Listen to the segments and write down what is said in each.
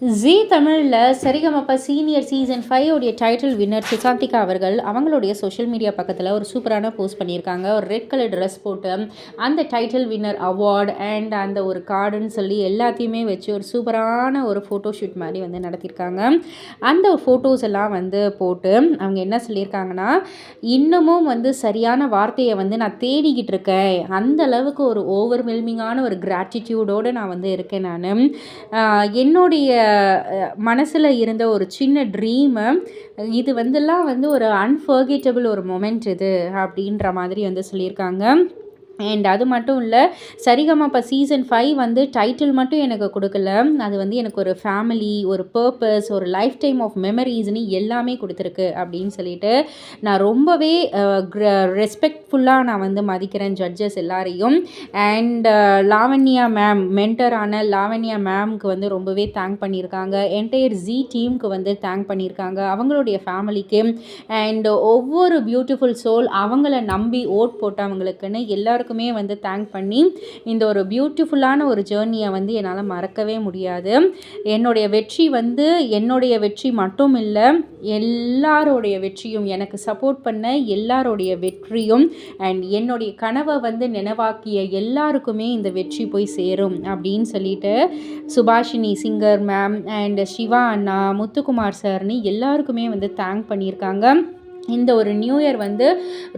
ஜீ தமிழில் Sarigamapa senior season five உடைய title winner Susanthika அவர்கள் அவங்களுடைய சோஷியல் மீடியா பக்கத்தில் ஒரு சூப்பரான போஸ்ட் பண்ணியிருக்காங்க. ஒரு ரெட் கலர் ட்ரெஸ் போட்டு அந்த டைட்டில் வின்னர் அவார்டு அண்ட் அந்த ஒரு கார்டுன்னு சொல்லி எல்லாத்தையுமே வச்சு ஒரு சூப்பரான ஒரு ஃபோட்டோ ஷூட் மாதிரி வந்து நடத்தியிருக்காங்க. அந்த ஃபோட்டோஸ் எல்லாம் வந்து போட்டு அவங்க என்ன சொல்லியிருக்காங்கன்னா இன்னமும் வந்து சரியான வார்த்தையை வந்து நான் தேடிக்கிட்டு இருக்கேன். அந்த அளவுக்கு ஒரு ஓவர்வெல்மிங்கான ஒரு கிராட்டிடியூடோடு நான் வந்து இருக்கேன் நான். என்னுடைய மனசில் இருந்த ஒரு சின்ன ட்ரீமு இது வந்துலாம் வந்து ஒரு அன்ஃபர்கேட்டபிள் ஒரு மொமெண்ட் இது அப்படின்ற மாதிரி வந்து சொல்லியிருக்காங்க. அண்ட் அது மட்டும் இல்லை சரிகமப்பா சீசன் ஃபைவ் வந்து டைட்டில் மட்டும் எனக்கு கொடுக்கல. அது வந்து எனக்கு ஒரு ஃபேமிலி ஒரு பர்பஸ் ஒரு லைஃப் டைம் ஆஃப் மெமரிஸ்னு எல்லாமே கொடுத்துருக்கு அப்படின்னு சொல்லிட்டு நான் ரொம்பவே ரெஸ்பெக்ட்ஃபுல்லாக நான் வந்து மதிக்கிறேன் ஜட்ஜஸ் எல்லாரையும். அண்ட் லாவண்யா மேம் மென்டரான லாவண்யா மேம்க்கு வந்து ரொம்பவே தேங்க் பண்ணியிருக்காங்க. என்டையர் ஜி டீமுக்கு வந்து தேங்க் பண்ணியிருக்காங்க. அவங்களுடைய ஃபேமிலிக்கு அண்ட் ஒவ்வொரு பியூட்டிஃபுல் சோல் அவங்கள நம்பி ஓட் போட்டவங்களுக்குன்னு எல்லாருக்கும் எல்லாருக்குமே வந்து தேங்க் பண்ணி இந்த ஒரு பியூட்டிஃபுல்லான ஒரு ஜேர்னியை வந்து என்னால் மறக்கவே முடியாது. என்னுடைய வெற்றி வந்து என்னுடைய வெற்றி மட்டும் இல்லை எல்லாருடைய வெற்றியும் எனக்கு சப்போர்ட் பண்ண எல்லாருடைய வெற்றியும் அண்ட் என்னுடைய கனவை வந்து நினைவாக்கிய எல்லாருக்குமே இந்த வெற்றி போய் சேரும் அப்படின்னு சொல்லிட்டு Subhashini singer ma'am and Siva அண்ணா முத்துக்குமார் சார்னு எல்லாருக்குமே வந்து தேங்க் பண்ணியிருக்காங்க. இந்த ஒரு நியூ இயர் வந்து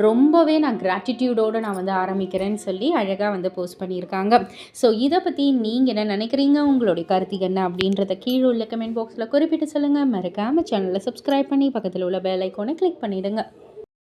ரொம்பவே நான் கிராட்டிடியூடோடு நான் வந்து ஆரம்பிக்கிறேன்னு சொல்லி அழகாக வந்து போஸ்ட் பண்ணியிருக்காங்க. ஸோ இதை பற்றி நீங்கள் என்ன நினைக்கிறீங்க? உங்களுடைய கருத்து என்ன? அப்படின்றத கீழே உள்ள கமெண்ட் பாக்ஸில் குறிப்பிட்டு சொல்லுங்கள் மறக்காமல் சேனலை சப்ஸ்கிரைப் பண்ணி பக்கத்தில் உள்ள பெல் ஐக்கோனை கிளிக் பண்ணிவிடுங்க